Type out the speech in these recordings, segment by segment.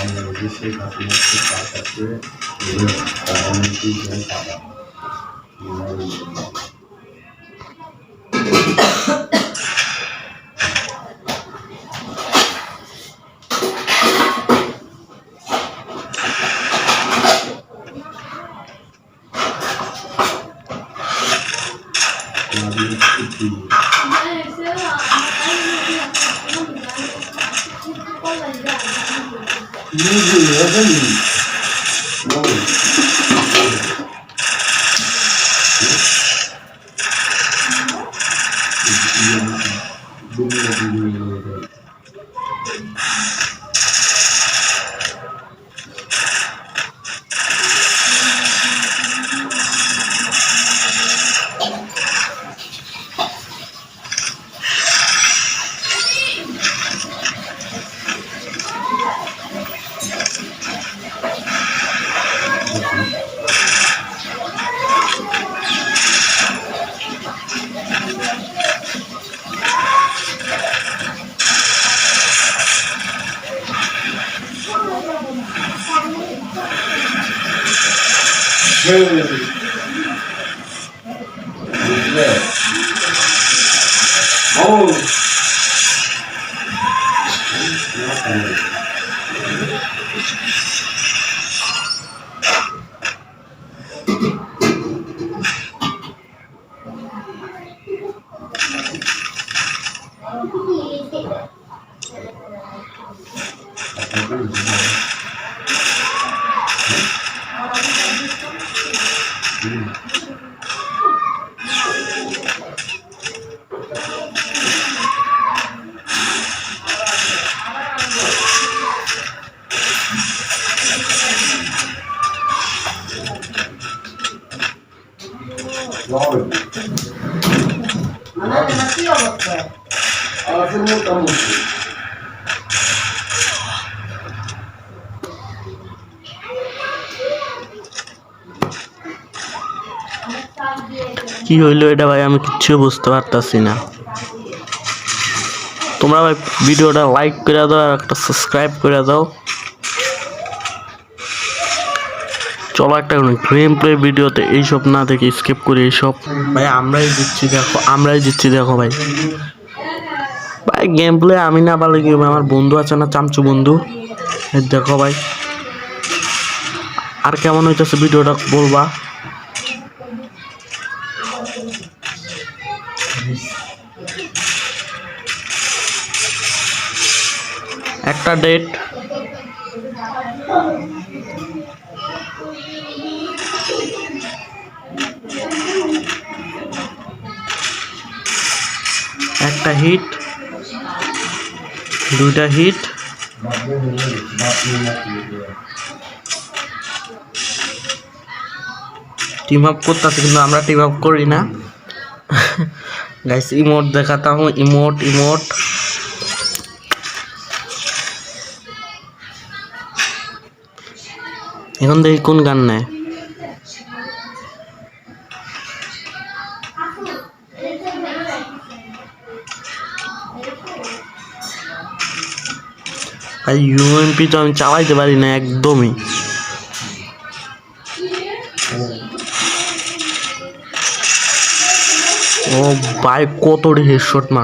प्रधान मोदी से काफ़ी हद तक बात करके जो है নিজে এখানে বুঝলে ও Lord, কি কি হইল এটা ভাই? আমি কিচ্ছু বুঝতে পারতাছি না। তোমরা ভাই ভিডিওটা লাইক করে দাও আর একটা সাবস্ক্রাইব করে দাও। চলো একটা গেম প্লে ভিডিওতে এইসব না দেখে স্কিপ করি এইসব। ভাই আমরাই দিচ্ছি দেখো আমরাই দিচ্ছি দেখো ভাই। ভাই গেম প্লে আমি না পারলে কি আমার বন্ধু আছে না চামচু বন্ধু? দেখো ভাই। আর কেমন হইতেছে ভিডিওটা বলবা? একটা ডেট একটা হিট দুইটা হিট টিম আপ করতেছে কিন্তু আমরা টিম আপ করি না। গাইস ইমোট দেখাতা হুঁ ইমোট ইমোট এখন দেখি কোন গান নেয়। ইউএমপি তো আমি চালাইতে পারি না একদমই। ও বাইক কত হেডশট না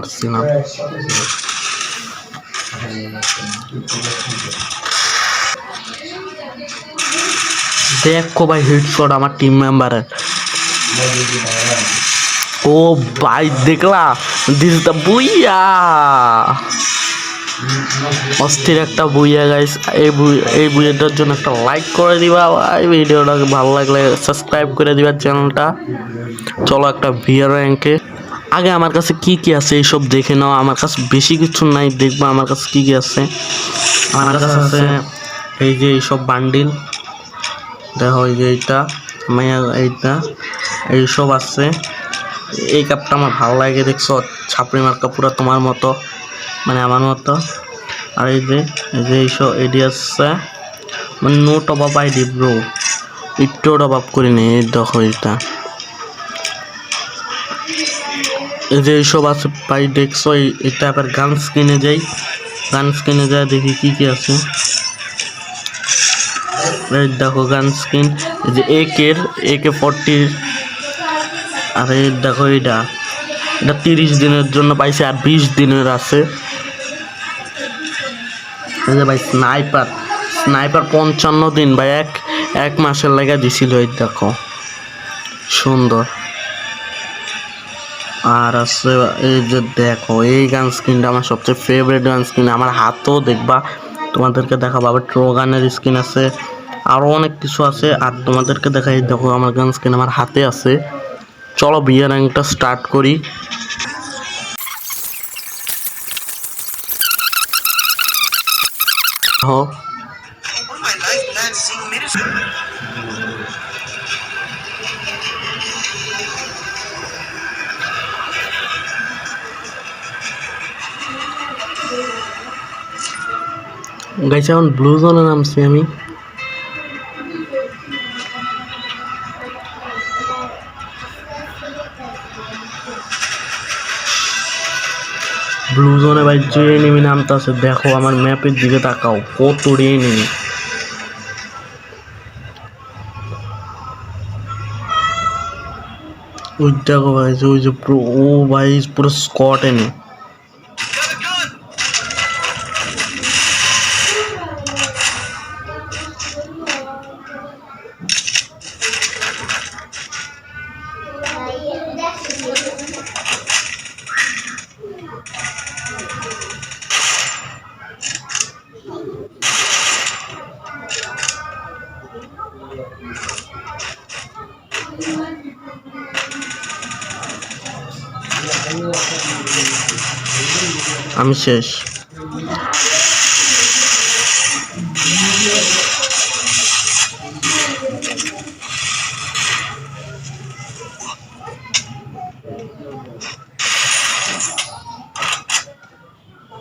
দেখো ভাই হেডশট আমার টিম মেম্বারের ও ভাই, দেখলা? দিস দ্য বুইয়া অস্থির একটা বুইয়া গাইস এই এই বুইয়াটার জন্য একটা লাইক করে দিবা। ভাই ভিডিওটা ভালো লাগলে সাবস্ক্রাইব করে দিবা চ্যানেলটা চলো একটা ভিআর র্যাঙ্কে আগে আমার কাছে কি কি আছে এইসব দেখে নাও। আমার কাছে বেশি কিছু নাই, দেখবা আমার কাছে কি কি আছে। আমার কাছে আছে এই যে এইসব বান্ডিল দেখো এই যে এইটা মাইয়া এইটা, এইসব আছে। এই কাপটা আমার ভালো লাগে, দেখছ? ছাপড়ি মার্কা পুরো তোমার মতো। মানে আমার মতো। আর এই যে এই যে এইসব এডি আছে মানে no top up ID bro একটু টপ আপ করিনি এই দেখো এটা এই যে এইসব আছে পাই দেখছ এটা আবার গান স্কিনে যাই। গান স্কিনে যায় দেখি কি কি আছে। এই দেখো গান স্কিন এই যে এ কের এ কে ফোরটির আর এই দেখো এটা এটা তিরিশ দিনের জন্য পাইছে আর বিশ দিনের আছে। ভাই স্নাইপার স্নাইপার পঞ্চান্ন দিন, ভাই, এক এক মাসের লেগে দিছিল, এই দেখো। সুন্দর। আর আছে, এই যে দেখো, এই গান স্ক্রিনটা আমার সবচেয়ে ফেভারিট গান স্কিন আমার হাতও দেখবা, তোমাদেরকে দেখাবো। আবার ট্রোগানের স্ক্রিন আছে আরও অনেক কিছু আছে। আর তোমাদেরকে দেখাই, দেখো, আমার গান স্ক্রিন আমার হাতে আছে। চলো বিয়ের র্যাঙ্কটা স্টার্ট করি। হো All my life plan seeing mirrors. গাইছে এখন ব্লু জোনে নামছি আমি ব্লু জোনে ভাই যে এনিমি নামতে আছে, দেখো আমার ম্যাপের দিকে তাকাও, কত এনিমি ওই দেখো ভাই ওই যে ও ভাই পুরো স্কট এনে আমি শেষ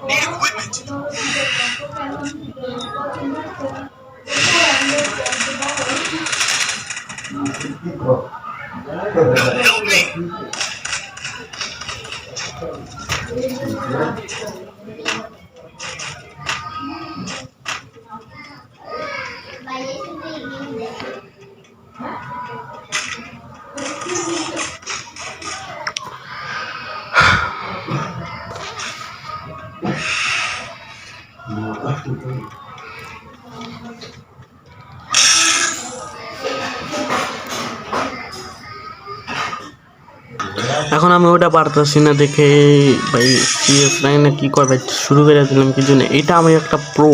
Need equipment. এখন আমি ওটা পারতেছি না দেখে ভাই সিএস লাইনে কি করবে ভাই, শুরু করে দিলাম, কি জন্য? এটা আমি একটা প্রো